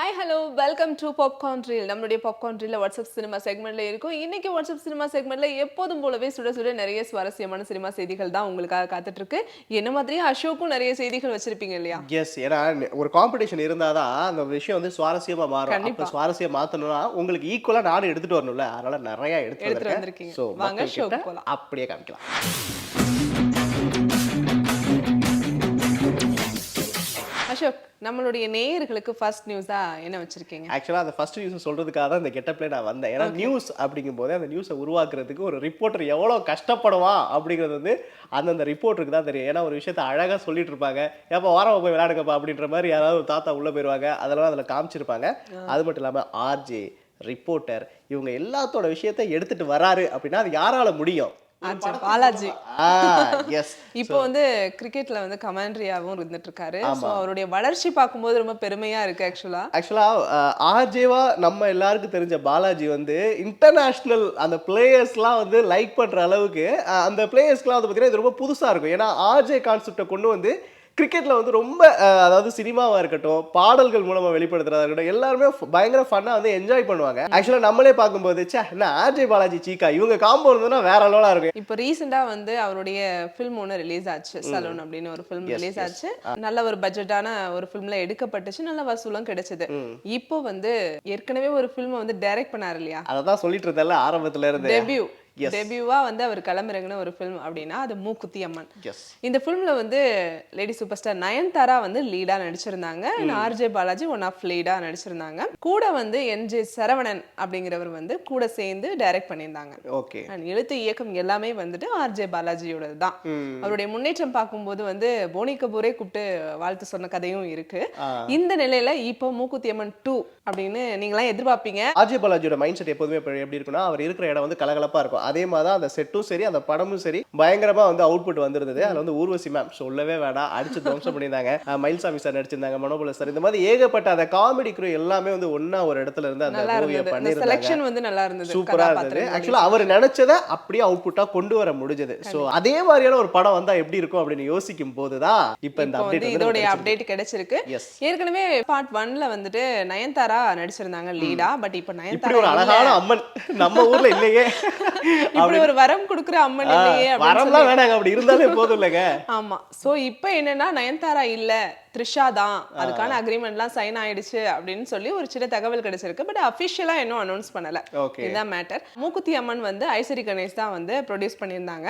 Hi hello welcome to popcorn reel நம்மளுடைய popcorn reel what's up cinema செக்மெண்ட்ல இருக்கும். இன்னைக்கு WhatsApp cinema செக்மெண்ட்ல எப்போதும் போலவே சுட சுட நிறைய சுவாரஸ்யமான சினிமா செய்திகள் தான் உங்களுக்காக காத்துட்டு இருக்கு என்ன மாதிரியே அசோக்கும் நிறைய செய்திகள் வச்சிருப்பீங்க இல்லையா? எஸ் ஏன்னா ஒரு காம்படிஷன் இருந்தாதான் அந்த விஷயம் வந்து சுவாரஸ்யமா மாறும். அப்ப சுவாரஸ்யம் மாத்தணும்னா உங்களுக்கு ஈக்குவலா நானும் எடுத்துட்டு வரணும்ல. அதனால நிறைய எடுத்து வந்திருக்கேன். வந்திருக்கீங்க. வாங்க. அப்படியே காமிக்கலாம். அசோக் நம்மளுடைய நேயர்களுக்கு ஃபர்ஸ்ட் நியூஸா என்ன வச்சிருக்கீங்க? ஆக்சுவலாக அந்த ஃபர்ஸ்ட் நியூஸ் சொல்றதுக்காக தான் இந்த கெட்டப்ல நான் வந்தேன். ஏன்னா நியூஸ் அப்படிங்கும் போதே அந்த நியூஸை உருவாக்குறதுக்கு ஒரு ரிப்போர்ட்டர் எவ்வளோ கஷ்டப்படுவான் அப்படிங்கிறது வந்து அந்தந்த ரிப்போர்ட்டருக்கு தான் தெரியும். ஏன்னா ஒரு விஷயத்த அழகா சொல்லிட்டு இருப்பாங்க. ஏப்பா வாரம் போய் விளையாடுங்கப்பா அப்படின்ற மாதிரி யாராவது தாத்தா உள்ள போயிருவாங்க. அதெல்லாம் அதில் காமிச்சிருப்பாங்க. அது மட்டும் இல்லாம ஆர்ஜே ரிப்போர்ட்டர் இவங்க எல்லாத்தோட விஷயத்தை எடுத்துட்டு வராரு அப்படின்னா அது யாரால முடியும்? ஆச்சா, பாலாஜி. எஸ் இப்போ வந்து கிரிக்கெட்ல வந்து கமாண்ட்ரியாவும் இருந்துட்டு இருக்காரு ஸோ அவருடைய வளர்ச்சி பார்க்கும்போது ரொம்ப பெருமையா இருக்கு ஆக்சுவலா ஆக்சுவலாக ஆர்ஜேவா நம்ம எல்லாருக்கும் தெரிஞ்ச பாலாஜி வந்து இன்டர்நேஷ்னல் அந்த பிளேயர்ஸ்லாம் வந்து லைக் பண்ணுற அளவுக்கு அந்த பிளேயர்ஸ்க்குலாம் வந்து பார்த்தீங்கன்னா இது ரொம்ப புதுசாக இருக்கும். ஏன்னா ஆர்ஜே கான்செப்டை கொண்டு வந்து கிரிக்கெட்டில் வந்து ரொம்ப அதாவது சினிமாவாக இருக்கட்டும் பாடல்கள் மூலமாக வெளிப்படுத்துறதா இருக்கட்டும் எல்லாருமே பயங்கர ஃபன்னாக வந்து என்ஜாய் பண்ணுவாங்க. ஆக்சுவலாக நம்மளே பார்க்கும்போது ச்சே என்ன ஆர்ஜே பாலாஜி சீக்கா இவங்க காம்போ இருந்ததுன்னா வேற லெவலாக இருக்கும். இப்போ ரீசெண்டா வந்து அவருடைய ஃபில்ம் ஒன்று ரிலீஸ் ஆச்சு சலூன் அப்படின்னு ஒரு ஃபில்ம் ரிலீஸ் ஆச்சு. நல்ல ஒரு பட்ஜெட்டான ஒரு ஃபில்ம்ல எடுக்கப்பட்டுச்சு நல்ல வசூலும் கிடைச்சது. இப்போ வந்து ஏற்கனவே ஒரு ஃபில்ம் வந்து டைரக்ட் பண்ணாரு இல்லையா? அதை தான் சொல்லிட்டு இருந்தேன்ல ஆரம்பத்துல இருந்து. டெபியூ டெபியூவா வந்து அவர் களமிறங்கின ஒரு ஃபில்ம் அப்படின்னா அது மூக்குத்தி அம்மன். இந்த ஃபிலிம்ல வந்து லேடி சூப்பர் ஸ்டார் நயன்தாரா வந்து லீடா நடிச்சிருந்தாங்க. ஆர்ஜே பாலாஜி ஒன் ஆஃப் லீடா நடிச்சிருந்தாங்க. கூட வந்து என்ஜே சரவணன் அப்படிங்கிறவர் வந்து கூட சேர்ந்து டைரக்ட் பண்ணியிருந்தாங்க. ஓகே And எழுத்து இயக்கம் எல்லாமே வந்துட்டு ஆர்ஜே பாலாஜியோடது தான். அவருடைய முன்னேற்றம் பார்க்கும்போது வந்து போனி கபூரே கூப்பிட்டு வாழ்த்து சொன்ன கதையும் இருக்கு. இந்த நிலையில இப்போ மூக்குத்தி அம்மன் டூ அப்படின்னு நீங்களாம் எதிர்பார்ப்பீங்க. ஆர்ஜே பாலாஜியோட மைண்ட் செட் எப்போதுமே எப்படி இருக்குன்னா அவர் இருக்கிற இடம் வந்து கலகலப்பா இருக்கும். அதே மாதிரி தான் அந்த செட்டும் சரி அந்த படமும் சரி பயங்கரமா வந்து அவுட்புட் வந்திருந்தது. அதுல வந்து ஊர்வசி மேம் சொல்லவே வேண்டாம் அடிச்சு துவம்சம் பண்ணியிருந்தாங்க. மயில்சாமி சார் நடிச்சிருந்தாங்க மனோபல சார் இந்த மாதிரி ஏகப்பட்ட அந்த காமெடி crew எல்லாமே வந்து ஒண்ணா ஒரு இடத்துல இருந்து அந்த மூவியை செலெக்ஷன் வந்து நல்லா இருந்தது. சூப்பரா இருந்தது. ஆக்சுவலா அவர் நினைச்சதை அப்படியே அவுட்புட்டா கொண்டு வர முடிஞ்சது. சோ அதே மாதிரியான ஒரு படம் வந்தா எப்படி இருக்கும் அப்படின்னு யோசிக்கும் போதுதான் இப்ப இந்த அப்டேட் வந்து அப்டேட் கிடைச்சிருக்கு. ஏற்கனவே பார்ட் ஒன்ல வந்துட்டு நயன்தாரா நடிச்சிருந்தாங்க லீடா பட் இப்போ நயன்தாரா ஒரு அழகான அம்மன் நம்ம ஊர்ல இல்லையே. இப்படி ஒரு வரம் கொடுக்குற அம்மன் இல்லையே வரம்லாம் வேணாங்க அப்படி இருந்தாலே போதும் இல்லைங்க ஆமா. சோ இப்போ என்னன்னா நயன்தாரா இல்ல. த்ரிஷா தான். அதுக்கான அக்ரிமெண்ட்லாம் சைன் ஆயிடுச்சு அப்படின்னு சொல்லி ஒரு சின்ன தகவல் கிடைச்சிருக்கு. பட் அஃபிஷியலா இன்னும் அனௌன்ஸ் பண்ணல. இதுதான் மேட்டர் மூக்குத்தி அம்மன் வந்து ஐசரி கணேஷ் தான் வந்து ப்ரொடியூஸ் பண்ணியிருந்தாங்க.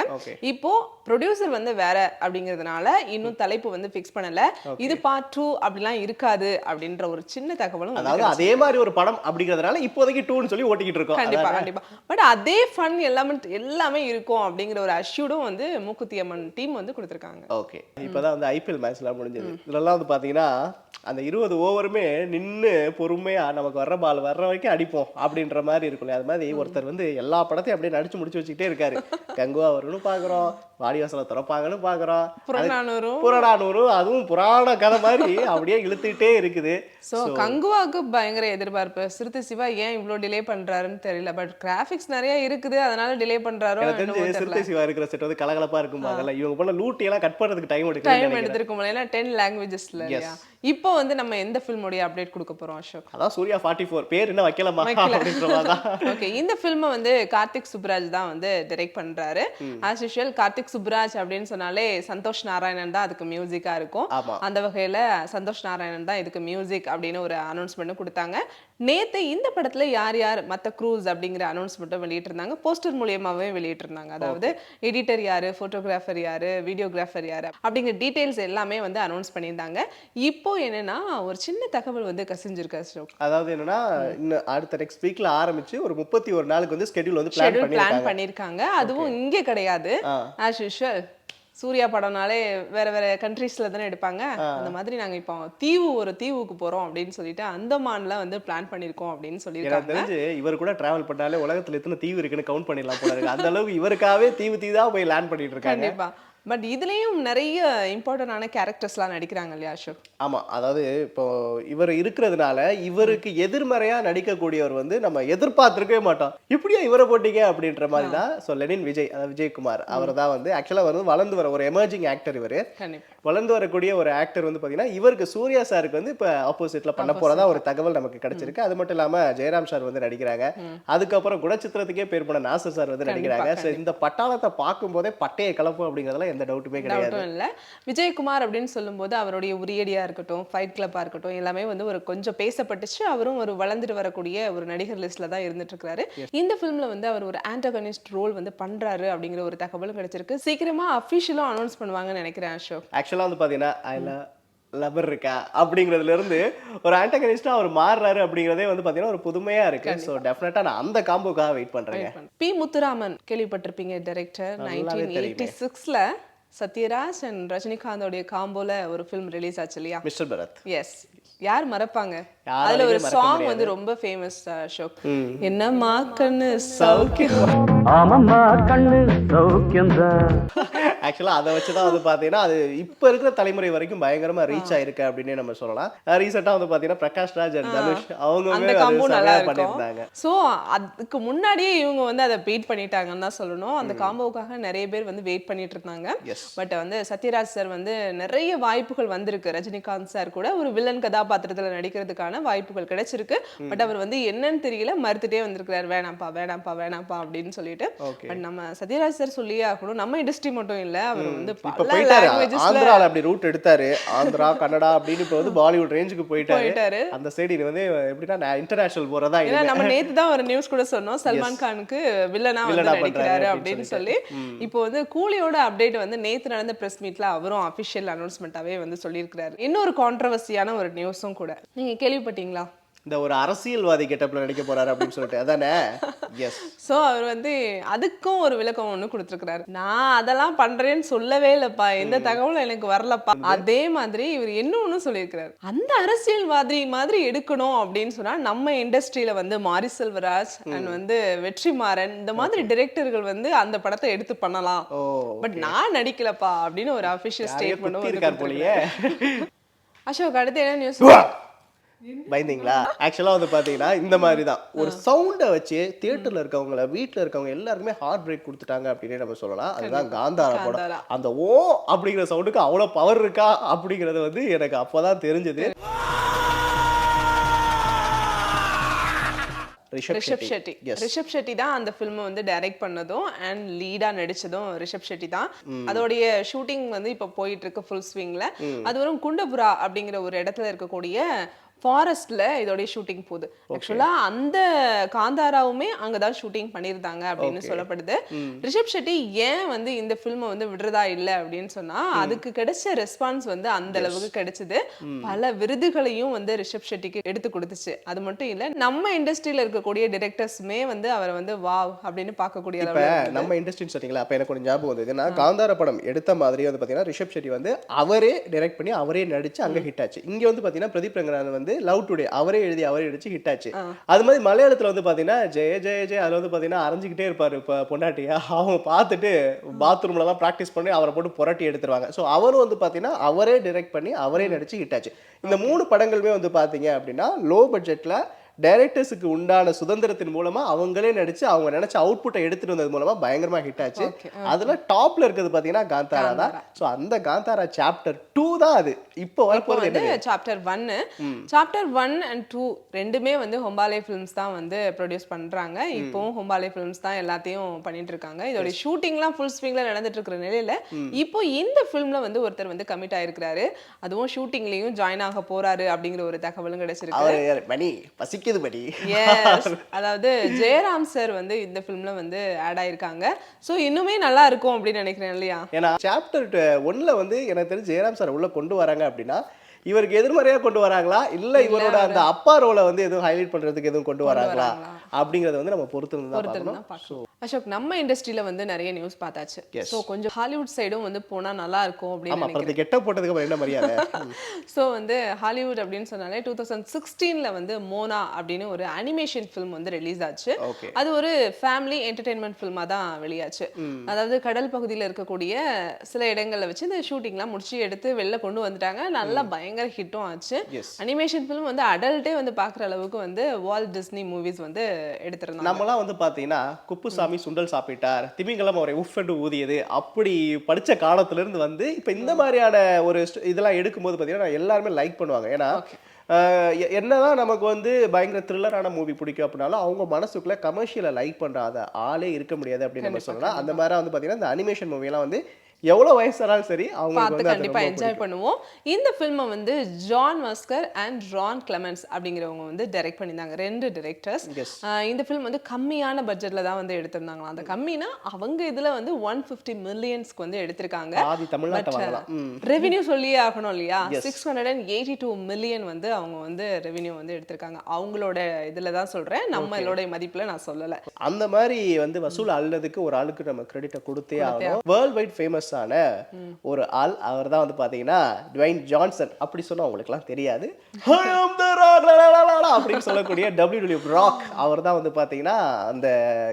இப்போ ப்ரொடியூசர் வந்து வேற அப்படிங்கிறதுனால இன்னும் தலைப்பு வந்து ஃபிக்ஸ் பண்ணல. இது பார்ட் டூ அப்படிலாம் இருக்காது அப்படின்ற ஒரு சின்ன தகவலும் அதாவது அதே மாதிரி ஒரு படம் அப்படிங்கறதுனால இப்போதைக்கு டூன்னு சொல்லி ஓட்டிக்கிட்டு இருக்கோம். கண்டிப்பா கண்டிப்பா. பட் அதே ஃபன் எல்லாமே எல்லாமே இருக்கும் அப்படிங்கிற ஒரு அஷ்யூடும் வந்து மூக்குத்தி அம்மன் டீம் வந்து கொடுத்துருக்காங்க. ஓகே இப்பதான் வந்து ஐபிஎல் மேட்ச்லாம் முடிஞ்சது. இதெல்லாம் வந்து பாத்தீங்கன்னா அந்த இருபது ஓவருமே நின்னு பொறுமையா நமக்கு வர்ற பால் வர்ற வரைக்கும் அடிப்போம் அப்படின்ற மாதிரி இருக்கும் அது மாதிரி ஒருத்தர் வந்து எல்லா படத்தையும் அப்படியே நடிச்சு முடிச்சு வச்சுக்கிட்டே இருக்காரு. கங்குவா வரும்னு பாக்குறோம் வாடிவாசலை திறப்பாங்கன்னு பாக்குறோம் புறநானூறும் புறநானூறு. அதுவும் புராண கதை மாதிரி அப்படியே இழுத்துக்கிட்டே இருக்குது. சோ கங்குவாக்கு பயங்கர எதிர்பார்ப்பு. சிறுத்தை சிவா ஏன் இவ்ளோ டிலே பண்றாருன்னு தெரியல. பட் கிராபிக்ஸ் நிறைய இருக்குது. அதனால டிலே என்னமோ தெரிஞ்சு சிறுத்தை சிவா இருக்கிற செட் வந்து கலகலப்பா இருக்கும்பாங்கல்ல இவங்க பண்ண லூட்டி எல்லாம் கட் பண்றதுக்கு டைம் எடுக்கும் டைம் எடுத்திருக்கும் ஏன்னா டென் லாங்குவேஜஸ்ல இப்போ வந்து நம்ம எந்த ஃபில்மோடைய அப்டேட் கொடுக்க போறோம் அசோக்? அதான் சூர்யா ஃபார்ட்டி ஃபோர் பேர் என்ன வைக்கலாமா ஓகே இந்த ஃபில்மை வந்து கார்த்திக் சுப்ராஜ் தான் வந்து டைரக்ட் பண்றாரு. ஆஸ் யூஷுவல் கார்த்திக் சுப்ராஜ் அப்படின்னு சொன்னாலே சந்தோஷ் நாராயணன் தான் அதுக்கு மியூசிக்கா இருக்கும். அந்த வகையில சந்தோஷ் நாராயணன் தான் இதுக்கு மியூசிக் அப்படின்னு ஒரு அனௌன்ஸ்மெண்ட் கொடுத்தாங்க. நேத்து இந்த படத்துல யார் யார் மத்த க்ரூஸ் அப்படிங்கிற அனௌன்ஸ்மெண்ட்டும் வெளியிட்டிருந்தாங்க. போஸ்டர் மூலியமாவே வெளியிட்டிருந்தாங்க. அதாவது எடிட்டர் யாரு போட்டோகிராஃபர் யாரு வீடியோகிராஃபர் யாரு அப்படிங்கிற டீடைல்ஸ் எல்லாமே வந்து அனௌன்ஸ் பண்ணியிருந்தாங்க. இப்போ என்னன்னா ஒரு சின்ன தகவல் வந்து கசிஞ்சிருக்கு அசோக். அதாவது என்னன்னா இன்னும் அடுத்த நெக்ஸ்ட் வீக்ல ஆரம்பிச்சு ஒரு முப்பத்தி ஒரு நாளுக்கு வந்து ஸ்கெடியூல் வந்து பிளான் பண்ணியிருக்காங்க. அதுவும் இங்கே கிடையாது. ஆஸ் யூஷுவல் சூர்யா படம்னாலே வேற வேற கண்ட்ரீஸ்ல தானே எடுப்பாங்க. அந்த மாதிரி நாங்க இப்போ தீவு ஒரு தீவுக்கு போறோம் அப்படின்னு சொல்லிட்டு அந்தமான்ல வந்து பிளான் பண்ணிருக்கோம் அப்படின்னு சொல்லியிருக்காங்க. தெரிஞ்சு இவர் கூட டிராவல் பண்ணாலே உலகத்துல எத்தனை தீவு இருக்குன்னு கவுண்ட் பண்ணிடலாம் போல இருக்கு. அந்த அளவுக்கு இவருக்காகவே தீவு தீவா போய் லேண்ட் பண்ணிட்டு இருக்காங்க. கண்டிப்பா. பட் இதுலயும் நிறைய இம்பார்ட்டன்டான கேரக்டர்ஸ்லாம் நடிக்கிறாங்க இல்லையா அசோக்? ஆமா அதாவது இப்போ இவர் இருக்கிறதுனால இவருக்கு எதிர்மறையா நடிக்கக்கூடியவர் வந்து நம்ம எதிர்பார்த்திருக்கவே மாட்டோம். இப்படியா இவரை போட்டீங்க அப்படின்ற மாதிரி தான் ஸோ லெனின் விஜய் அதாவது விஜயகுமார் அவர் தான் வந்து ஆக்சுவலாக வந்து வளர்ந்து வர ஒரு எமர்ஜிங் ஆக்டர் இவர். வளர்ந்து வரக்கூடிய ஒரு ஆக்டர் வந்து பாத்தீங்கன்னா இவருக்கு சூர்யா சாருக்கு வந்து இப்போ ஆப்போசிட்ல பண்ண போறதா ஒரு தகவல் நமக்கு கிடைச்சிருக்கு. அது மட்டும் இல்லாம ஜெயராம் சார் வந்து நடிக்கிறாங்க. அதுக்கப்புறம் குணச்சித்திரத்துக்கே பேர் போன நாசர் சார் வந்து நடிக்கிறாங்க. ஸோ இந்த பட்டாளத்தை பார்க்கும்போதே பட்டையை கலப்பும் அப்படிங்கிறதுல எந்த டவுட்டுமே கிடையாது. இல்ல. விஜயகுமார் அப்படின்னு சொல்லும்போது அவருடைய உரியடியா இருக்கட்டும் ஃபைட் கிளப்பா இருக்கட்டும் எல்லாமே வந்து ஒரு கொஞ்சம் பேசப்பட்டுச்சு. அவரும் ஒரு வளர்ந்துட்டு வரக்கூடிய ஒரு நடிகர் லிஸ்ட்ல தான் இருந்துட்டு இருக்காரு. இந்த ஃபிலிம்ல வந்து அவர் ஒரு ஆண்டகனிஸ்ட் ரோல் வந்து பண்றாரு அப்படிங்கிற ஒரு தகவலும் கிடைச்சிருக்கு. சீக்கிரமா அஃபிஷியலும் அனௌன்ஸ் பண்ணுவாங்கன்னு நினைக்கிறேன் அசோக். ஆக்சுவலாக வந்து பார்த்தீங்கன்னா லவர் இருக்கா? அப்படிங்கிறதுல இருந்து ஒரு ஆண்டகனிஸ்டா அவர் மாறுறாரு அப்படிங்கிறதே வந்து பார்த்தீங்கன்னா ஒரு புதுமையா இருக்கு. ஸோ டெஃபினட்டா நான் அந்த காம்போக்காக வெயிட் பண்றேங்க. பி முத்துராமன் கேள்விப்பட்டிருப்பீங்க டைரக்டர் நைன்டீன் எயிட்டி சிக்ஸ்ல சத்யராஜ் அண்ட் ரஜினிகாந்தோடைய காம்போல ஒரு ஃபிலிம் ரிலீஸ் ஆச்சு இல்லையா? மிஸ்டர் பரத். எஸ் யார் மறப்பாங்க? அதுல ஒரு சாங் வந்து ரொம்ப ஃபேமஸ் அசோக். என்னம்மா கண்ணு சௌக்கியம்? ஆமம்மா கண்ணு சௌக்கியம்தான் ஆக்சுவலாக அதை வச்சு தான் வந்து பார்த்தீங்கன்னா அது இப்போ இருக்கிற தலைமுறை வரைக்கும் பயங்கரமா ரீச் ஆயிருக்கு அப்படின்னே நம்ம சொல்லலாம். ரீசெண்டாக வந்து பார்த்தீங்கன்னா பிரகாஷ் ராஜ் அண்ட் தனுஷ் அந்த அவங்களுமே காம்போ நல்லா பண்ணியிருந்தாங்க. சோ அதுக்கு முன்னாடியே இவங்க வந்து அதை பீட் பண்ணிட்டாங்கன்னு தான் சொல்லணும். அந்த காம்போவுக்காக நிறைய பேர் வந்து வெயிட் பண்ணிட்டு இருந்தாங்க. பட் வந்து சத்யராஜ் சார் வந்து நிறைய வாய்ப்புகள் வந்திருக்கு. ரஜினிகாந்த் சார் கூட ஒரு வில்லன் கதாபாத்திரத்துல நடிக்கிறதுக்கான வாய்ப்புகள் கிடைச்சிருக்கு. பட் அவர் வந்து என்னன்னு தெரியல. மறுத்துட்டே வந்திருக்கிறார். வேணாம்ப்பா வேணாம்ப்பா வேணாம்ப்பா அப்படின்னு சொல்லிட்டு. பட் நம்ம சத்யராஜ் சார் சொல்லியே ஆகணும். நம்ம இண்டஸ்ட்ரி மட்டும் இல்ல. அவர் வந்து ஆந்திரால அப்படி ரூட் எடுத்தாரு. ஆந்திரா கன்னடா அப்படின்னு இப்போ வந்து பாலிவுட் ரேஞ்சுக்கு போயிட்டாரு. அந்த சைடு வந்து எப்படின்னா இன்டர்நேஷனல் போறதா ஏன்னா நம்ம நேத்து தான் ஒரு நியூஸ் கூட சொன்னோம். சல்மான் கானுக்கு வில்லனா வந்து நடிக்கிறாரு அப்படின்னு சொல்லி. இப்போ வந்து கூலியோட அப்டேட் வந்து நேத்து நடந்த பிரஸ் மீட்ல அவரும் அபிஷியல் அனௌன்ஸ்மெண்ட்டாவே வந்து சொல்லியிருக்கிறாரு. இன்னொரு கான்ட்ரவர்சியான ஒரு நியூஸும் கூட. நீங்க கேள்விப்பட்டீங்களா? இந்த ஒரு அரசியல்வாதி கெட்டப்ல நடிக்க போறாரு அப்படின்னு சொல்லிட்டு. அதானே? எஸ் சோ அவர் வந்து அதுக்கும் ஒரு விளக்கம் ஒண்ணு கொடுத்துருக்காரு நான் அதெல்லாம் பண்றேன்னு சொல்லவே இல்லப்பா. எந்த தகவலும் எனக்கு வரலப்பா. அதே மாதிரி இவர் இன்னொன்னு சொல்லியிருக்கிறாரு? அந்த அரசியல்வாதி மாதிரி எடுக்கணும் அப்படின்னு சொன்னா நம்ம இண்டஸ்ட்ரியில வந்து மாரி செல்வராஜ் அண்ட் வந்து வெற்றிமாறன் இந்த மாதிரி டிரெக்டர்கள் வந்து அந்த படத்தை எடுத்து பண்ணலாம். பட் நான் நடிக்கலப்பா அப்படின்னு ஒரு அபிஷியல் ஸ்டேட்மெண்ட் இருக்கார் போலயே. அசோக் அடுத்து என்ன நியூஸ் பயந்தீங்களா? ஆக்சுவலாக வந்து பார்த்தீங்கன்னா இந்த மாதிரி தான் ஒரு சவுண்டை வச்சு தியேட்டர்ல இருக்கவங்கள வீட்டில் இருக்கவங்க எல்லாருக்குமே ஹார்ட் பிரேக் கொடுத்துட்டாங்க அப்படின்னே நம்ம சொல்லலாம். அதுதான் காந்தாரா படம். அந்த ஓ அப்படிங்கிற சவுண்டுக்கு அவ்வளோ பவர் இருக்கா அப்படிங்கிறது வந்து எனக்கு அப்போதான் தெரிஞ்சது. ரிஷப் ஷெட்டி. ரிஷப் ஷெட்டி தான் அந்த ஃபில்மை வந்து டைரக்ட் பண்ணதும் அண்ட் லீடா நடிச்சதும் ரிஷப் ஷெட்டி தான். அதோடைய ஷூட்டிங் வந்து இப்போ போயிட்டு இருக்கு ஃபுல் ஸ்விங்ல அது வரும் குண்டபுரா அப்படிங்கிற ஒரு இடத்துல இருக்கக்கூடிய ஃபாரஸ்ட்ல இதோடைய ஷூட்டிங் போகுது. ஆக்சுவலா அந்த காந்தாராவுமே அங்கதான் ஷூட்டிங் பண்ணியிருந்தாங்க அப்படின்னு சொல்லப்படுது. ரிஷப் ஷெட்டி ஏன் வந்து இந்த ஃபில்மை வந்து விடுறதா இல்லை அப்படின்னு சொன்னா அதுக்கு கிடைச்ச ரெஸ்பான்ஸ் வந்து அந்த அளவுக்கு கிடைச்சது. பல விருதுகளையும் வந்து ரிஷப் ஷெட்டிக்கு எடுத்து கொடுத்துச்சு. அது மட்டும் இல்ல நம்ம இண்டஸ்ட்ரியில இருக்கக்கூடிய டிரெக்டர்ஸுமே வந்து அவரை வந்து வாவ் அப்படின்னு பார்க்கக்கூடிய நம்ம இண்டஸ்ட்ரின்னு சொன்னீங்களா அப்ப எனக்கு ஒரு ஞாபகம் வந்தது. ஏன்னா காந்தார படம் எடுத்த மாதிரி வந்து பாத்தீங்கன்னா ரிஷப் ஷெட்டி வந்து அவரே டைரக்ட் பண்ணி அவரே நடிச்சு அங்க ஹிட் ஆச்சு. இங்க வந்து பாத்தீங்கன்னா பிரதீப் ரங்கநாதன் வந்து லவ் டுடே அவரே எழுதி அவரே நடிச்சு ஹிட் ஆச்சு. அது மாதிரி மலையாளத்துல வந்து பாத்தீங்கன்னா ஜெய ஜெய ஜெய அதுல வந்து பாத்தீங்கன்னா அரைஞ்சிக்கிட்டே இருப்பாரு இப்ப பொண்டாட்டியா. அவங்க பார்த்துட்டு பாத்ரூம்ல தான் ப்ராக்டிஸ் பண்ணி அவரை போட்டு புரட்டி எடுத்துருவாங்க. ஸோ அவரும் வந்து பாத்தீங்கன்னா அவரே டைரக்ட் பண்ணி அவரே நடிச்சு ஹிட் ஆச்சு. இந்த மூணு படங்களுமே வந்து பாத்தீங்க அப்படின்னா லோ பட்ஜெட்ல டைரக்டர்ஸுக்கு உண்டான சுதந்திரத்தின் மூலமா அவங்களே நடிச்சு அவங்க நினைச்ச அவுட்புட்டை எடுத்துட்டு வந்தது மூலமா பயங்கரமா ஹிட் ஆச்சு. அதுல டாப்ல இருக்கிறது பாத்தீங்கன்னா காந்தாரா தான். சோ அந்த காந்தாரா சாப்டர் டூ தான் அது. இப்போ வரப்போறது என்னது சாப்டர் ஒன்னு சாப்டர் ஒன் அண்ட் டூ ரெண்டுமே வந்து ஹொம்பாலே ஃபிலிம்ஸ் தான் வந்து ப்ரொடியூஸ் பண்றாங்க. இப்போவும் ஹொம்பாலே ஃபிலிம்ஸ் தான் எல்லாத்தையும் பண்ணிட்டு இருக்காங்க. இதோட ஷூட்டிங்லாம் ஃபுல் ஸ்விங்ல நடந்துட்டு இருக்கிற நிலையில இப்போ இந்த ஃபிலிம்ல வந்து ஒருத்தர் வந்து கமிட் ஆயிருக்கிறாரு. அதுவும் ஷூட்டிங்லயும் ஜாயின் ஆக போறாரு அப்படிங்கிற ஒரு தகவலும் கிடைச்சிருக்கு? மணி பசிக்குது. மணி எஸ் அதாவது ஜெயராம் சார் வந்து இந்த ஃபிலிம்ல வந்து ஆட் ஆயிருக்காங்க. சோ இன்னுமே நல்லா இருக்கும் அப்படின்னு நினைக்கிறேன் இல்லையா? ஏன்னா சாப்டர் ஒன்ல வந்து எனக்கு தெரிஞ்சு ஜெயராம் சார் உள்ள கொண்டு வராங்க அப்படின்னா இவருக்கு எதிர்மறையா கொண்டு வராங்களா? இல்ல இவரோட அந்த அப்பா ரோலை வந்து எதுவும் ஹைலைட் பண்றதுக்கு எதுவும் கொண்டு வராங்களா? அப்படிங்கறத வந்து நம்ம பொறுத்து இருந்து தான் பார்க்கணும். அசோக் நம்ம இண்டஸ்ட்ரியில வந்து நிறைய நியூஸ் பார்த்தாச்சு. ஸோ கொஞ்சம் ஹாலிவுட் சைடும் வந்து போனா நல்லா இருக்கும் அப்படின்னு அப்புறம் கெட்ட போட்டதுக்கு அப்புறம் என்ன மரியாதை? ஸோ வந்து ஹாலிவுட் அப்படின்னு சொன்னாலே டூ தௌசண்ட் சிக்ஸ்டீனில் வந்து மோனா அப்படின்னு ஒரு அனிமேஷன் ஃபிலிம் வந்து ரிலீஸ் ஆச்சு. அது ஒரு ஃபேமிலி என்டர்டெயின்மெண்ட் ஃபில்மாக தான் வெளியாச்சு. அதாவது கடல் பகுதியில் இருக்கக்கூடிய சில இடங்கள்ல வச்சு இந்த ஷூட்டிங்லாம் முடிச்சு எடுத்து வெளில கொண்டு வந்துட்டாங்க. நல்லா பயங்கர ஹிட்டும் ஆச்சு. அனிமேஷன் ஃபிலிம் வந்து அடல்ட்டே வந்து பார்க்குற அளவுக்கு வந்து வால் டிஸ்னி மூவிஸ் வந்து எடுத்திருந்தாங்க. நம்மலாம் வந்து பாத்தீங்கன்னா குப்புசாமி சுண்டல் சாப்பிட்டார் திமிங்கலம் அவரை உஃப் என்று ஊதியது அப்படி படிச்ச காலத்துல இருந்து வந்து இப்ப இந்த மாதிரியான ஒரு இதெல்லாம் எடுக்கும்போது பாத்தீங்கன்னா எல்லாருமே லைக் பண்ணுவாங்க. ஏன்னா என்னதான் நமக்கு வந்து பயங்கர த்ரில்லரான மூவி பிடிக்கும் அப்படின்னாலும் அவங்க மனசுக்குள்ள கமர்ஷியலை லைக் பண்றாத ஆளே இருக்க முடியாது அப்படின்னு நம்ம சொல்லலாம். அந்த மாதிரி வந்து பாத்தீங்கன்னா இந்த அனிமேஷன் மூவிலாம் வந்து எவ்வளவு வயசானாலும் சரி அவங்களுக்கு பார்த்து வந்து அது கண்டிப்பா ரொம்ப என்ஜாய் பண்ணுவோம். இந்த ஃபில்மை வந்து John Musker and Ron Clements அப்படிங்கிறவங்க வந்து டைரக்ட் பண்ணியிருந்தாங்க. ரெண்டு டிரெக்டர்ஸ். இந்த ஃபில்ம் வந்து கம்மியான பட்ஜெட்ல தான் வந்து எடுத்திருந்தாங்களாம். அந்த கம்மினா அவங்க இதுல வந்து ஒன் ஃபிஃப்டி மில்லியன்ஸ்க்கு வந்து எடுத்திருக்காங்க. ரெவென்யூ சொல்லியே ஆகணும் இல்லையா? Six hundred and eighty two million வந்து அவங்க வந்து ரெவென்யூ வந்து எடுத்திருக்காங்க. அவங்களோட இதுல தான் சொல்றேன். நம்மளோட மதிப்புல நான் சொல்லல. அந்த மாதிரி வந்து வசூல் அள்ளதுக்கு ஒரு ஆளுக்கு நம்ம கிரெடிட்டை கொடுத்தே ஆகணும். வேர்ல்ட் வைட் ஆன ஒரு ஆள். அவர் தான் வந்து பாத்தீங்கன்னா டுவைன் ஜான்சன் அப்படி சொன்னா உங்களுக்குலாம் தெரியாது. அப்படின்னு சொல்லக்கூடிய டபிள்யூ டபிள்யூ ராக் அவர் தான் வந்து பாத்தீங்கன்னா அந்த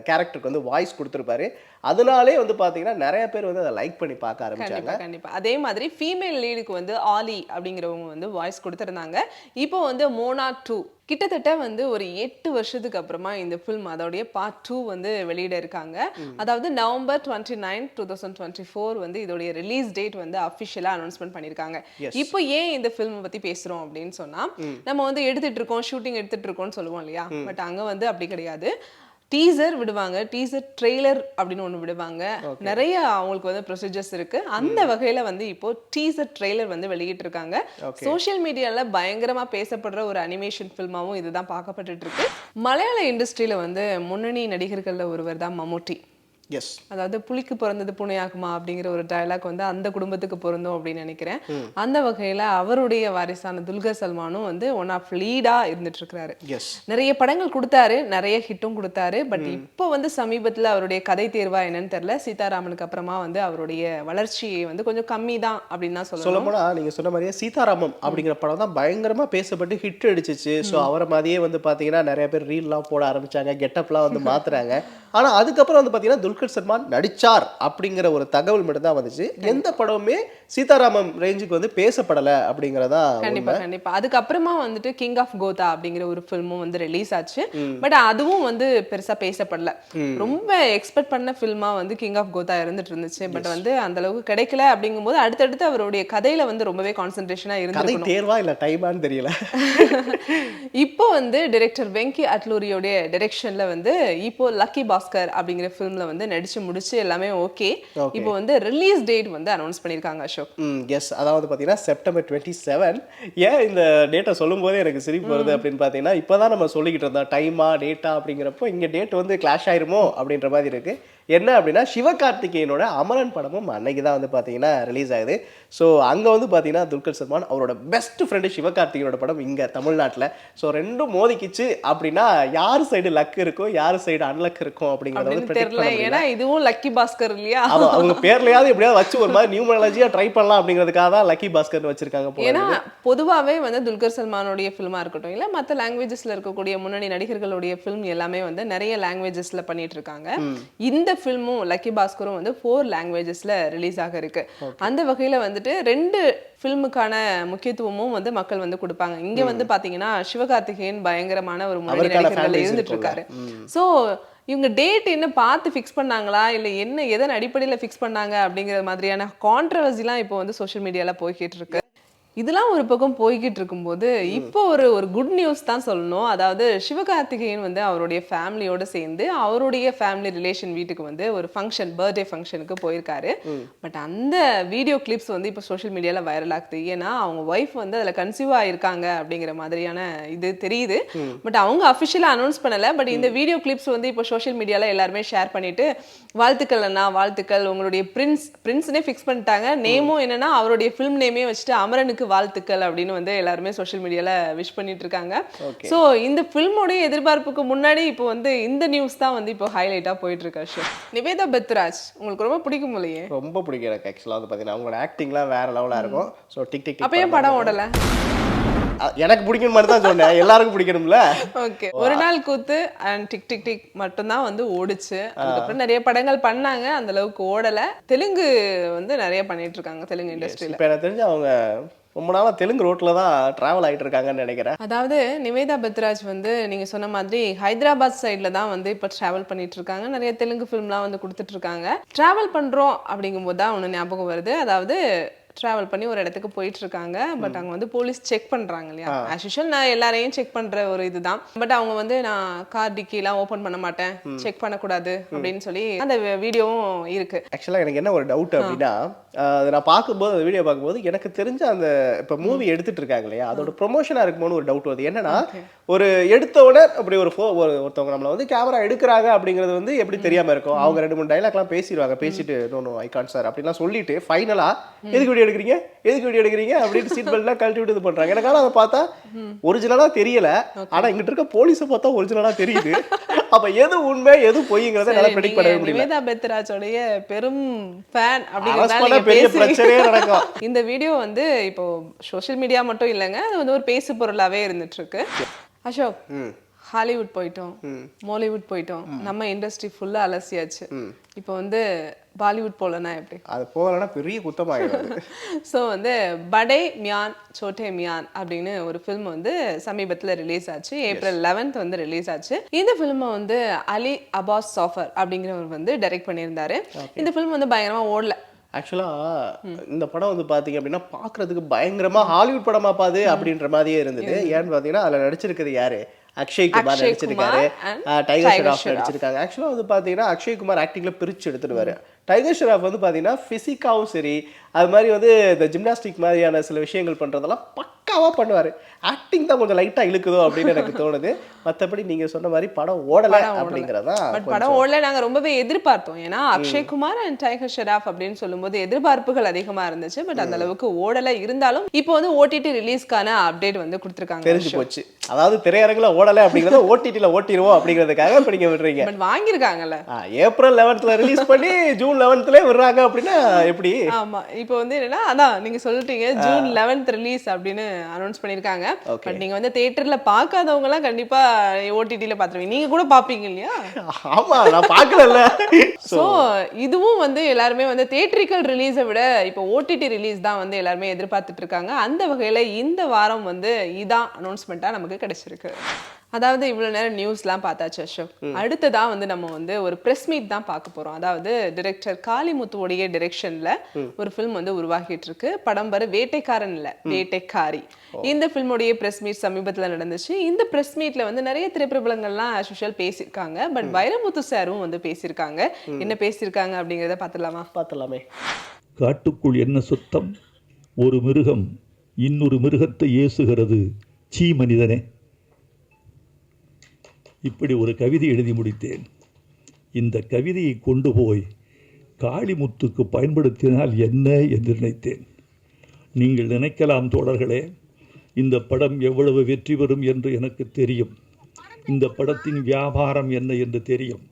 கேரக்டருக்கு வந்து வாய்ஸ் கொடுத்துருப்பாரு. அதனாலே வந்து பாத்தீங்கன்னா நிறைய பேர் வந்து அதை லைக் பண்ணி பார்க்க ஆரம்பிச்சாங்க. கண்டிப்பா கண்டிப்பா. அதே மாதிரி ஃபீமேல் லீடுக்கு வந்து ஆலி அப்படிங்கிறவங்க வந்து வாய்ஸ் கொடுத்திருந்தாங்க. இப்போ வந்து மோனா டூ கிட்டத்தட்ட வந்து ஒரு எட்டு வருஷத்துக்கு அப்புறமா இந்த ஃபில்ம் அதோடைய பார்ட் டூ வந்து வெளியிட இருக்காங்க. அதாவது November twenty nine two thousand twenty four வந்து இதோடைய ரிலீஸ் டேட் வந்து அஃபிஷியலாக அனௌன்ஸ்மெண்ட் பண்ணியிருக்காங்க. இப்போ ஏன் இந்த ஃபில்ம் பத்தி பேசுறோம் அப்படின்னு சொன்னா நம்ம வந்து எடுத்துட்டு இருக்கோம் ஷூட்டிங் எடுத்துட்டு இருக்கோம்னு சொல்லுவோம் இல்லையா? பட் அங்க வந்து அப்படி கிடையாது. டீசர் விடுவாங்க டீசர் ட்ரெய்லர் அப்படின்னு ஒன்று விடுவாங்க. நிறைய அவங்களுக்கு வந்து ப்ரொசீஜர்ஸ் இருக்கு. அந்த வகையில வந்து இப்போ டீசர் ட்ரெய்லர் வந்து வெளியிட்டிருக்காங்க. சோஷியல் மீடியால பயங்கரமா பேசப்படுற ஒரு அனிமேஷன் ஃபில்மாவும் இதுதான் பார்க்கப்பட்டுட்டு இருக்கு. மலையாள இண்டஸ்ட்ரியில வந்து முன்னணி நடிகர்கள்ல ஒருவர் தான் மம்முட்டி. எஸ் அதாவது புலிக்கு பிறந்தது புனையாகுமா அப்படிங்கிற ஒரு டயலாக் வந்து அந்த குடும்பத்துக்கு பொருந்தும் அப்படின்னு நினைக்கிறேன். அந்த வகையில அவருடைய வாரிசான துல்கர் சல்மானும் வந்து ஒன் ஆஃப் லீடா இருந்துட்டு இருக்கிறாரு நிறைய படங்கள் கொடுத்தாரு நிறைய ஹிட்டும் கொடுத்தாரு பட் இப்போ வந்து சமீபத்துல அவருடைய கதை தேர்வா என்னன்னு தெரியல. சீதாராமனுக்கு அப்புறமா வந்து அவருடைய வளர்ச்சி வந்து கொஞ்சம் கம்மி தான் அப்படின்னு தான் சொல்ல சொல்லணும். போனா நீங்க சொன்ன மாதிரியே சீதாராமம் அப்படிங்கிற படம் தான் பயங்கரமா பேசப்பட்டு ஹிட் அடிச்சிச்சு. ஸோ அவரை மாதிரியே வந்து பாத்தீங்கன்னா நிறைய பேர் ரீல்லாம் போட ஆரம்பிச்சாங்க கெட்டப்லாம் வந்து மாத்துறாங்க. ஆனா அதுக்கப்புறம் வந்து பாத்தீங்கன்னா துல்கர் சல்மான் நடிச்சார் அப்படிங்கிற ஒரு தகவல் மட்டும் தான் வந்துச்சு. எந்த படமுமே சீதாராமம் ரேஞ்சுக்கு வந்து பேசப்படல அப்படிங்கறதா கண்டிப்பா கண்டிப்பா. அதுக்கப்புறமா வந்துட்டு கிங் ஆஃப் கோதா அப்படிங்கிற ஒரு ஃபில்மும் வந்து ரிலீஸ் ஆச்சு. பட் அதுவும் வந்து பெருசா பேசப்படல. ரொம்ப எக்ஸ்பெக்ட் பண்ண ஃபில்மா வந்து கிங் ஆஃப் கோதா இருந்துட்டு இருந்துச்சு. பட் வந்து அந்த அளவுக்கு கிடைக்கல அப்படிங்கும்போது அடுத்தடுத்து அவருடைய கதையில வந்து ரொம்பவே கான்சென்ட்ரேஷனா கதை இருந்திருக்கணும். தேர்வா இல்ல டைமான்னு தெரியல. இப்போ வந்து டைரக்டர் வெங்கி அட்லூரியோடைய டைரக்ஷன்ல வந்து இப்போ லக்கி பாஸ்கர் அப்படிங்கிற ஃபிலிம்ல வந்து நடிச்சு முடிச்சு எல்லாமே ஓகே. இப்போ வந்து ரிலீஸ் டேட் வந்து அனௌன்ஸ் பண்ணிருக்காங்க அசோக். எஸ் அதாவது பார்த்தீங்கன்னா செப்டம்பர் டுவெண்ட்டி செவன் ஏன் இந்த டேட்டை சொல்லும் போதே எனக்கு சிரிப்பு வருது அப்படின்னு பார்த்தீங்கன்னா இப்போ தான் நம்ம சொல்லிக்கிட்டு இருந்தோம் டைமா டேட்டா அப்படிங்கிறப்போ இங்கே டேட் வந்து கிளாஷ் ஆயிருமோ அப்படின்ற மாதிரி இருக்கு. என்ன அப்படின்னா சிவகார்த்திகேயனோட அமரன் படமும் அன்னைக்கு தான் வந்து பார்த்தீங்கன்னா ரிலீஸ் ஆகுது. ஸோ அங்கே வந்து பார்த்தீங்கன்னா துல்கர் சல்மான் அவரோட பெஸ்ட் ஃப்ரெண்டு சிவகார்த்திகேயனோட படம் இங்கே தமிழ்நாட்டில். ஸோ ரெண்டும் மோதிக்கிச்சு அப்படின்னா யார் சைடு லக் இருக்கும் யார் சைடு அன்லக் இருக்கும் அப்படிங்கிறத வந்து தெரியல. ஏன்னா இதுவும் லக்கி பாஸ்கர் இல்லையா? ஆமா அவங்க பேர்லயாவது எப்படியாவது வச்சு ஒரு மாதிரி நியூமராலஜியா ட்ரை பண்ணலாம் அப்படிங்கிறதுக்காக தான் லக்கி பாஸ்கர் வச்சிருக்காங்க ஏன்னா பொதுவாவே வந்து துல்கர் சல்மானுடைய ஃபில்மா இருக்கட்டும் இல்ல மத்த லாங்குவேஜஸ்ல இருக்கக்கூடிய முன்னணி நடிகர்களுடைய ஃபில்ம் எல்லாமே வந்து நிறைய லாங்குவேஜஸ்ல பண்ணிட்டு இருக்காங்க. இந்த ஃபில்மும் லக்கி பாஸ்கரும் வந்து ஃபோர் லாங்குவேஜஸ்ல ரிலீஸ் ஆக இருக்கு. அந்த வகையில வந்துட்டு ரெண்டு ஃபில்முக்கான முக்கியத்துவமும் வந்து மக்கள் வந்து கொடுப்பாங்க. இங்க வந்து பாத்தீங்கன்னா சிவகார்த்திகேயன் பயங்கரமான ஒரு அவருக்கான நடிகர்கள் இருந்துட்டு. இருக்காரு. சோ இவங்க டேட் என்ன பார்த்து ஃபிக்ஸ் பண்ணாங்களா? இல்ல என்ன எதன் அடிப்படையில ஃபிக்ஸ் பண்ணாங்க? அப்படிங்கிற மாதிரியான கான்ட்ரவர்சிலாம் இப்போ வந்து சோஷியல் மீடியால போய்கிட்டு இருக்கு. இதெல்லாம் ஒரு பக்கம் போய்கிட்டு இருக்கும்போது இப்போ ஒரு ஒரு குட் நியூஸ் தான் சொல்லணும். அதாவது சிவகார்த்திகேயன் வந்து அவருடைய ஃபேமிலியோட சேர்ந்து அவருடைய ஃபேமிலி ரிலேஷன் வீட்டுக்கு வந்து ஒரு ஃபங்க்ஷன் பர்த்டே ஃபங்க்ஷனுக்கு போயிருக்காரு. பட் அந்த வீடியோ கிளிப்ஸ் வந்து இப்போ சோஷியல் மீடியால வைரல் ஆகுது. ஏன்னா அவங்க ஒய்ஃப் வந்து அதுல கன்சீவ் ஆயிருக்காங்க அப்படிங்கிற மாதிரியான இது தெரியுது. பட் அவங்க அஃபிஷியலா அனௌன்ஸ் பண்ணல. பட் இந்த வீடியோ கிளிப்ஸ் வந்து இப்போ சோஷியல் மீடியால எல்லாருமே ஷேர் பண்ணிட்டு வாழ்த்துக்கள் அண்ணா வாழ்த்துக்கள். உங்களுடைய பிரின்ஸ் பிரின்ஸ்னே ஃபிக்ஸ் பண்ணிட்டாங்க. நேமும் என்னன்னா அவருடைய ஃபிலிம் நேமே வச்சுட்டு அமரனுக்கு வாழ்த்துக்கள் அப்படின்னு வந்து எல்லாருமே சோஷியல் மீடியால விஷ் பண்ணிட்டு இருக்காங்க. ஸோ இந்த ஃபில்மோடைய எதிர்பார்ப்புக்கு முன்னாடி இப்போ வந்து இந்த நியூஸ் தான் வந்து இப்போ ஹைலைட்டா போயிட்டு இருக்கு அஷோக் நிவேதா பெத்ராஜ் உங்களுக்கு ரொம்ப பிடிக்கும் இல்லையே? ரொம்ப பிடிக்கும் எனக்கு ஆக்சுவலாக வந்து பார்த்தீங்கன்னா அவங்களோட ஆக்டிங்லாம் வேற லெவலாக இருக்கும். ஸோ டிக் டிக் அப்ப ஏன் படம் ஓடல? எனக்கு பிடிக்கும் மாதிரி தான் சொன்னேன். எல்லாருக்கும் பிடிக்கணும்ல? ஓகே ஒரு நாள் கூத்து அண்ட் டிக் டிக் டிக் மட்டும்தான் வந்து ஓடுச்சு. அதுக்கப்புறம் நிறைய படங்கள் பண்ணாங்க. அந்த அளவுக்கு ஓடல. தெலுங்கு வந்து நிறைய பண்ணிட்டு இருக்காங்க தெலுங்கு இண்டஸ்ட்ரியில இப்போ எனக்கு தெரிஞ்சு அவங்க ரொம்ப நாளாக தெலுங்கு ரோட்டில் தான் ட்ராவல் ஆகிட்டு இருக்காங்கன்னு நினைக்கிறேன். அதாவது நிவேதா பெத்ராஜ் வந்து நீங்கள் சொன்ன மாதிரி ஹைதராபாத் சைடில் தான் வந்து இப்போ ட்ராவல் பண்ணிட்டு இருக்காங்க. நிறைய தெலுங்கு ஃபிலிம்லாம் வந்து கொடுத்துட்டு இருக்காங்க. ட்ராவல் பண்ணுறோம் அப்படிங்கும்போது தான் ஒன்று ஞாபகம் வருது. அதாவது ட்ராவல் பண்ணி ஒரு இடத்துக்கு போயிட்டு இருக்காங்க பட் அங்க வந்து போலீஸ் செக் பண்றாங்க இல்லையா ஆஸ் யூஷுவல் நான் எல்லாரையும் செக் பண்ற ஒரு இதுதான். பட் அவங்க வந்து நான் கார் டிக்கிலாம் ஓபன் பண்ண மாட்டேன். செக் பண்ணக்கூடாது அப்படின்னு சொல்லி அந்த வீடியோவும் இருக்கு. ஆக்சுவலாக எனக்கு என்ன ஒரு டவுட் அப்படின்னா அது நான் பார்க்கும்போது அந்த வீடியோ பார்க்கும்போது எனக்கு தெரிஞ்ச அந்த இப்போ மூவி எடுத்துட்டு இருக்காங்க இல்லையா? அதோட ப்ரொமோஷனாக இருக்குமோன்னு ஒரு டவுட் வருது. என்னன்னா ஒரு எடுத்த உடனே அப்படி ஒரு ஃபோ ஒரு ஒருத்தவங்க நம்மளை வந்து கேமரா எடுக்கிறாங்க அப்படிங்கிறது வந்து எப்படி தெரியாம இருக்கும்? அவங்க ரெண்டு மூணு டைலாக்லாம் பேசிடுவாங்க. பேசிட்டு no no I can sir அப்படின்லாம் சொல்லிட்டு ஃபைனலா எதுக்கு வீடியோ எடுக்கிறீங்க? எதுக்கு வீடியோ எடுக்கிறீங்க? அப்படின்னு சீட் பெல்ட்லாம் கழட்டி விட்டு இது பண்றாங்க. எனக்கு ஆனால் அதை பார்த்தா ஒரிஜினலா தெரியல. ஆனா இங்கிட்ட இருக்க போலீஸை பார்த்தா ஒரிஜினலா தெரியுது. அப்ப எது உண்மை எது பொய்ங்கிறத நல்லா ப்ரெடிக்ட் பண்ணவே முடியல. நிவேதா பெத்ராஜோடைய பெரும் ஃபேன் அப்படிங்கிறதால பண்ண நீங்க பெரிய. பிரச்சனையே நடக்கும். இந்த வீடியோ வந்து இப்போ சோஷியல் மீடியா மட்டும் இல்லைங்க. அது வந்து ஒரு பேசு பொருளாவே இருந்துட்டு இருக்கு அசோக் ஹாலிவுட் போயிட்டோம் மாலிவுட் போயிட்டோம். நம்ம இண்டஸ்ட்ரி ஃபுல்லா அலசியாச்சு. இப்போ வந்து பாலிவுட் போலனா எப்படி? அது போகலன்னா பெரிய குத்தமாயிடும் ஸோ வந்து படே மியான் சோட்டே மியான் அப்படின்னு ஒரு ஃபில்ம் வந்து சமீபத்தில் ரிலீஸ் ஆச்சு. ஏப்ரல் லெவன்த் வந்து ரிலீஸ் ஆச்சு. இந்த ஃபில்மை வந்து அலி அபாஸ் சாஃபர் அப்படிங்கிறவர் வந்து டைரக்ட் பண்ணியிருந்தாரு. இந்த ஃபில்ம் வந்து பயங்கரமா ஓடல. ஆக்சுவலா இந்த படம் வந்து பாத்தீங்க அப்படின்னா பாக்குறதுக்கு பயங்கரமா ஹாலிவுட் படமா பாது அப்படின்ற மாதிரியே இருந்தது. ஏன்னு பாத்தீங்கன்னா அதுல நடிச்சிருக்கிறது யாரு? அக்ஷய் குமார் நடிச்சிருக்காரு. டைகர் ஷெராஃப். நடிச்சிருக்காங்க. ஆக்சுவலா வந்து பாத்தீங்கன்னா அக்ஷய் குமார் ஆக்டிங்ல பிரிச்சு எடுத்துடுவாரு. டைகர் ஷெராஃப் வந்து பாத்தீங்கன்னா பிசிக்காவும் சரி அது மாதிரி வந்து இந்த ஜிம்னாஸ்டிக் மாதிரியான சில விஷயங்கள் பண்றதெல்லாம் பக்காவா பண்ணுவாரு. ஆக்டிங் தான் கொஞ்சம் லைட்டா இழுக்குதோ அப்படின்னு எனக்கு தோணுது. மத்தபடி நீங்க சொன்ன மாதிரி படம் ஓடல அப்படிங்கறதா பட் படம் ஓடல நாங்க ரொம்பவே எதிர்பார்த்தோம். ஏன்னா அக்ஷய் குமார் அண்ட் டைகர் ஷெராஃப் அப்படின்னு சொல்லும்போது எதிர்பார்ப்புகள் அதிகமா இருந்துச்சு. பட் அந்த அளவுக்கு ஓடல. இருந்தாலும் இப்போ வந்து ஓடிடி ரிலீஸ்க்கான அப்டேட் வந்து கொடுத்துருக்காங்க. தெரிஞ்சு போச்சு. அதாவது திரையரங்குல ஓடல அப்படிங்கறத ஓடிடில ஓட்டிடுவோம் அப்படிங்கிறதுக்காக இப்ப நீங்க விடுறீங்க. பட் வாங்கியிருக்காங்கல்ல. ஏப்ரல் லெவன்த்ல ரிலீஸ் பண்ணி ஜூன் லெவன்த்ல விடுறாங்க அப்படின்னா எப்படி? ஆமா. இப்போ வந்து என்னன்னா அதான் நீங்க சொல்லிட்டீங்க ஜூன் லெவன்த் ரிலீஸ் அப்படின்னு அனௌன்ஸ் பண்ணிருக்காங்க. பட் நீங்க வந்து தியேட்டர்ல பார்க்காதவங்க எல்லாம் கண்டிப்பா ஓடிடில பாத்துருவீங்க நீங்க கூட பாப்பீங்க இல்லையா? ஆமா நான் பார்க்கல சோ இதுவும் வந்து எல்லாருமே வந்து தியேட்ரிக்கல் ரிலீஸை விட இப்போ ஓடிடி ரிலீஸ் தான் வந்து எல்லாருமே எதிர்பார்த்துட்டு இருக்காங்க. அந்த வகையில இந்த வாரம் வந்து இதான் அனௌன்ஸ்மெண்ட்டா நமக்கு கிடைச்சிருக்கு. அதாவது இவ்வளவு நேரம் நியூஸ்லாம் பார்த்தாச்சு அசோக். அடுத்ததா வந்து நம்ம வந்து ஒரு பிரஸ் மீட் தான் பார்க்க போறோம். அதாவது டிரெக்டர் காளிமுத்துவோடைய டிரெக்ஷன்ல ஒரு ஃபில்ம் வந்து உருவாகிட்டு இருக்கு படம் வர வேட்டைக்காரன் இல்ல வேட்டைக்காரி. இந்த ஃபில்முடைய பிரஸ் மீட் சமீபத்துல நடந்துச்சு. இந்த பிரஸ் மீட்ல வந்து நிறைய திரைப்பிரபலங்கள்லாம் as usual பேசியிருக்காங்க. பட் வைரமுத்து சாரும் வந்து பேசியிருக்காங்க. என்ன பேசியிருக்காங்க அப்படிங்கறத பார்த்துடலாமா? பார்த்தலாமே காட்டுக்குள் என்ன சுத்தம்? ஒரு மிருகம் இன்னொரு மிருகத்தை ஏசுகிறது. சீ மனிதனே இப்படி ஒரு கவிதை எழுதி முடித்தேன். இந்த கவிதையை கொண்டு போய் காளிமுத்துக்கு பயன்படுத்தினால் என்ன என்று நினைத்தேன். நீங்கள் நினைக்கலாம் தோழர்களே இந்த படம் எவ்வளவு வெற்றி பெறும் என்று எனக்கு தெரியும். இந்த படத்தின் வியாபாரம் என்ன என்று தெரியும்.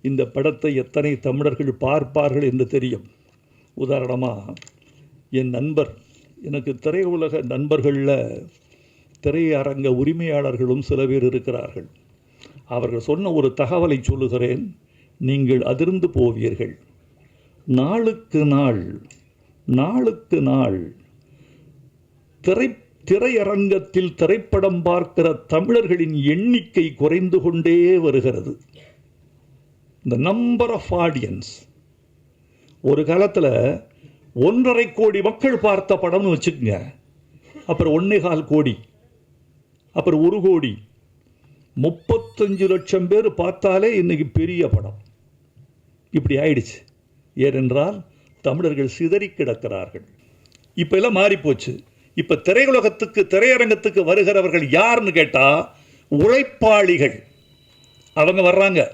இந்த படத்தை எத்தனை தமிழர்கள் பார்ப்பார்கள் என்று தெரியும். உதாரணமாக என் நண்பர் எனக்கு திரையுலக நண்பர்களில் திரையரங்க உரிமையாளர்களும் சில பேர் இருக்கிறார்கள். அவர்கள் சொன்ன ஒரு தகவலை சொல்லுகிறேன். நீங்கள் அதிர்ந்து போவீர்கள். நாளுக்கு நாள் நாளுக்கு நாள். திரை திரையரங்கத்தில் திரைப்படம் பார்க்கிற தமிழர்களின் எண்ணிக்கை குறைந்து கொண்டே வருகிறது. இந்த நம்பர் ஆஃப் ஆடியன்ஸ் ஒரு காலத்தில் ஒன்றரை கோடி மக்கள் பார்த்த படம்னு வச்சுக்கோங்க. அப்புறம் ஒன்னே கால் கோடி. அப்புறம் ஒரு கோடி. முப்பத்தஞ்சு லட்சம் பேர் பார்த்தாலே இன்னைக்கு பெரிய படம். இப்படி ஆயிடுச்சு. ஏனென்றால் தமிழர்கள் சிதறி கிடக்கிறார்கள். இப்போ எல்லாம் மாறிப்போச்சு. இப்போ திரையுலகத்துக்கு திரையரங்கத்துக்கு வருகிறவர்கள் யாருன்னு கேட்டால் உழைப்பாளிகள். அவங்க வர்றாங்க.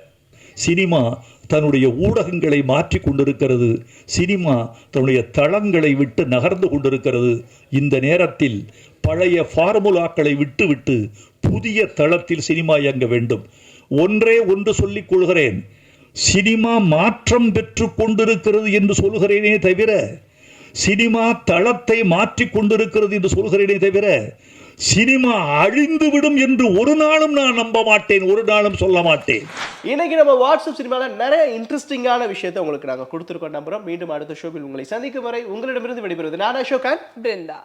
சினிமா தன்னுடைய ஊடகங்களை மாற்றி கொண்டிருக்கிறது. சினிமா தன்னுடைய தளங்களை விட்டு நகர்ந்து கொண்டிருக்கிறது. இந்த நேரத்தில் பழைய ஃபார்முலாக்களை விட்டுவிட்டு புதிய தளத்தில் சினிமா இயங்க வேண்டும். ஒன்றே ஒன்று சொல்லிக் கொள்கிறேன். சினிமா மாற்றம் பெற்று கொண்டிருக்கிறது என்று சொல்கிறேனே தவிர சினிமா தளத்தை மாற்றிக் கொண்டிருக்கிறது என்று சொல்கிறேனே தவிர சினிமா அழிந்துவிடும் என்று ஒரு நாளும் நான் நம்ப மாட்டேன் ஒரு நாளும் சொல்ல மாட்டேன். இன்னைக்கு நம்ம வாட்ஸ்அப் சினிமாவில் நிறைய இன்ட்ரெஸ்டிங்கான விஷயத்தை உங்களுக்கு நாங்கள் கொடுத்துருக்கோம் நம்புறோம். மீண்டும் அடுத்த ஷோவில் உங்களை சந்திக்கும் வரை உங்களிடமிருந்து விடைபெறுவது நான் அசோகன் பிருந்தா.